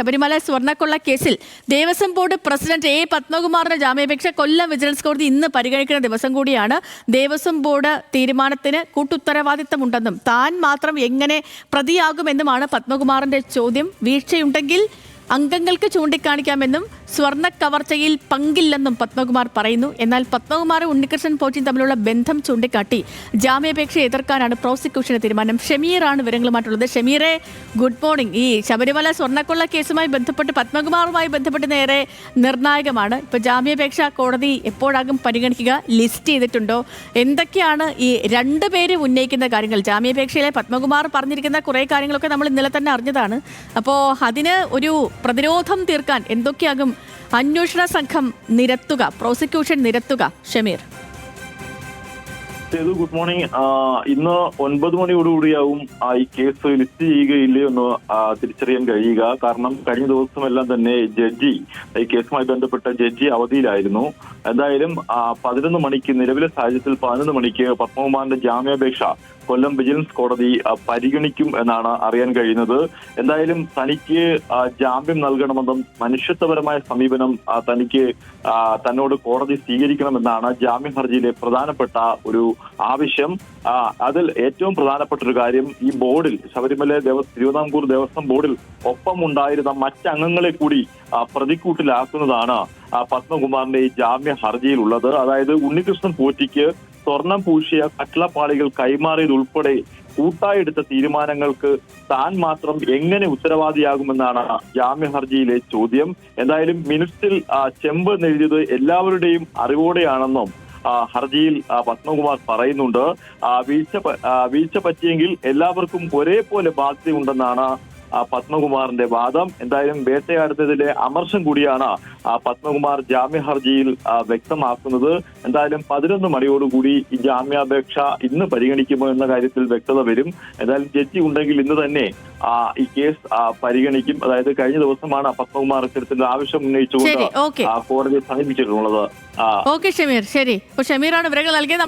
ശബരിമല സ്വർണക്കൊള്ള കേസിൽ Devaswom board president A പത്മകുമാറിന്റെ ജാമ്യാപേക്ഷ കൊല്ലം വിജിലൻസ് കോടതി ഇന്ന് പരിഗണിക്കുന്ന ദിവസം കൂടിയാണ് ദേവസ്വം ബോർഡ് തീരുമാനത്തിന് കൂട്ടുത്തരവാദിത്തമുണ്ടെന്നും താൻ മാത്രം എങ്ങനെ പ്രതിയാകുമെന്നുമാണ് പത്മകുമാറിന്റെ ചോദ്യം. വീഴ്ചയുണ്ടെങ്കിൽ അംഗങ്ങൾക്ക് ചൂണ്ടിക്കാണിക്കാമെന്നും സ്വർണ കവർച്ചയിൽ പങ്കില്ലെന്നും പത്മകുമാർ പറയുന്നു. എന്നാൽ പത്മകുമാറും ഉണ്ണികൃഷ്ണൻ പോറ്റിയും തമ്മിലുള്ള ബന്ധം ചൂണ്ടിക്കാട്ടി. ജാമ്യാപേക്ഷ എതിർക്കാനാണ് പ്രോസിക്യൂഷന്റെ തീരുമാനം. ഷമീറാണ് വിവരങ്ങളുമായിട്ടുള്ളത്. ഷമീറെ ഗുഡ് മോർണിംഗ്. ഈ ശബരിമല സ്വർണക്കൊള്ള കേസുമായി ബന്ധപ്പെട്ട് പത്മകുമാറുമായി ബന്ധപ്പെട്ട് നേരെ നിർണായകമാണ്. ഇപ്പൊ ജാമ്യാപേക്ഷ കോടതി എപ്പോഴാകും പരിഗണിക്കുക ലിസ്റ്റ് ചെയ്തിട്ടുണ്ടോ? എന്തൊക്കെയാണ് ഈ രണ്ടുപേര് ഉന്നയിക്കുന്ന കാര്യങ്ങൾ? ജാമ്യാപേക്ഷയിലെ പത്മകുമാർ പറഞ്ഞിരിക്കുന്ന കുറേ കാര്യങ്ങളൊക്കെ നമ്മൾ ഇന്നലെ തന്നെ അറിഞ്ഞതാണ്. അപ്പോൾ അതിന് ഒരു പ്രതിരോധം തീർക്കാൻ എന്തൊക്കെയാകും അന്വേഷണ സംഘം നിരത്തുക പ്രോസിക്യൂഷൻ നിരത്തുക. ഷമീർ. ഗുഡ് മോർണിംഗ് ഇന്ന് ഒൻപത് മണിയോടുകൂടിയാവും ഈ കേസ് ലിസ്റ്റ് ചെയ്യുകയില്ലേ എന്ന് തിരിച്ചറിയാൻ കഴിയുക. കാരണം കഴിഞ്ഞ ദിവസമെല്ലാം തന്നെ ജഡ്ജി ഈ കേസുമായി ബന്ധപ്പെട്ട ജഡ്ജി അവധിയിലായിരുന്നു. എന്തായാലും പതിനൊന്ന് മണിക്ക് നിലവിലെ സാഹചര്യത്തിൽ പതിനൊന്ന് മണിക്ക് പത്മകുമാറിന്റെ ജാമ്യാപേക്ഷ കൊല്ലം വിജിലൻസ് കോടതി പരിഗണിക്കും എന്നാണ് അറിയാൻ കഴിയുന്നത്. എന്തായാലും തനിക്ക് ജാമ്യം നൽകണമെന്നും മനുഷ്യത്വപരമായ സമീപനം തനിക്ക് തന്നോട് കോടതി സ്വീകരിക്കണമെന്നാണ് ജാമ്യ ഹർജിയിലെ പ്രധാനപ്പെട്ട ഒരു ആവശ്യം. അതിൽ ഏറ്റവും പ്രധാനപ്പെട്ട ഒരു കാര്യം ഈ ബോർഡിൽ ശബരിമല തിരുവിതാംകൂർ ദേവസ്വം ബോർഡിൽ ഒപ്പം ഉണ്ടായിരുന്ന മറ്റംഗങ്ങളെ കൂടി പ്രതിക്കൂട്ടിലാക്കുന്നതാണ് പത്മകുമാറിന്റെ ഈ ജാമ്യ ഹർജിയിലുള്ളത്. അതായത് ഉണ്ണികൃഷ്ണൻ പോറ്റിക്ക് സ്വർണം പൂശിയ കട്ടിളപ്പാളികൾ കൈമാറിയതുൾപ്പെടെ കൂട്ടായെടുത്ത തീരുമാനങ്ങൾക്ക് താൻ മാത്രം എങ്ങനെ ഉത്തരവാദിയാകുമെന്നാണ് ജാമ്യ ഹർജിയിലെ ചോദ്യം. എന്തായാലും മിനിറ്റ്സിൽ ചെമ്പ് നെഴുതിയത് എല്ലാവരുടെയും അറിവോടെയാണെന്നും ഹർജിയിൽ പത്മകുമാർ പറയുന്നുണ്ട്. വീഴ്ച വീഴ്ച പറ്റിയെങ്കിൽ എല്ലാവർക്കും ഒരേപോലെ ബാധ്യതയുണ്ടെന്നാണ് പത്മകുമാറിന്റെ വാദം. എന്തായാലും വേട്ടയാടുന്നതിലെ അമർഷം കൂടിയാണ് പത്മകുമാർ ജാമ്യ ഹർജിയിൽ വ്യക്തമാക്കുന്നത്. എന്തായാലും പതിനൊന്ന് മണിയോടുകൂടി ഈ ജാമ്യാപേക്ഷ ഇന്ന് പരിഗണിക്കുമോ എന്ന കാര്യത്തിൽ വ്യക്തത വരും. എന്തായാലും ജഡ്ജി ഉണ്ടെങ്കിൽ ഇന്ന് തന്നെ ആ, ഈ കേസ് പരിഗണിക്കും. അതായത് കഴിഞ്ഞ ദിവസമാണ് പത്മകുമാർ ഇത്തരത്തിൽ ആവശ്യം ഉന്നയിച്ചുകൊണ്ട് കോടതിയെ സമീപിച്ചിട്ടുള്ളത്. ഓക്കെ ഷമീർ. ശരി. ഷമീറാണ് വിവരങ്ങൾ നൽകിയത്.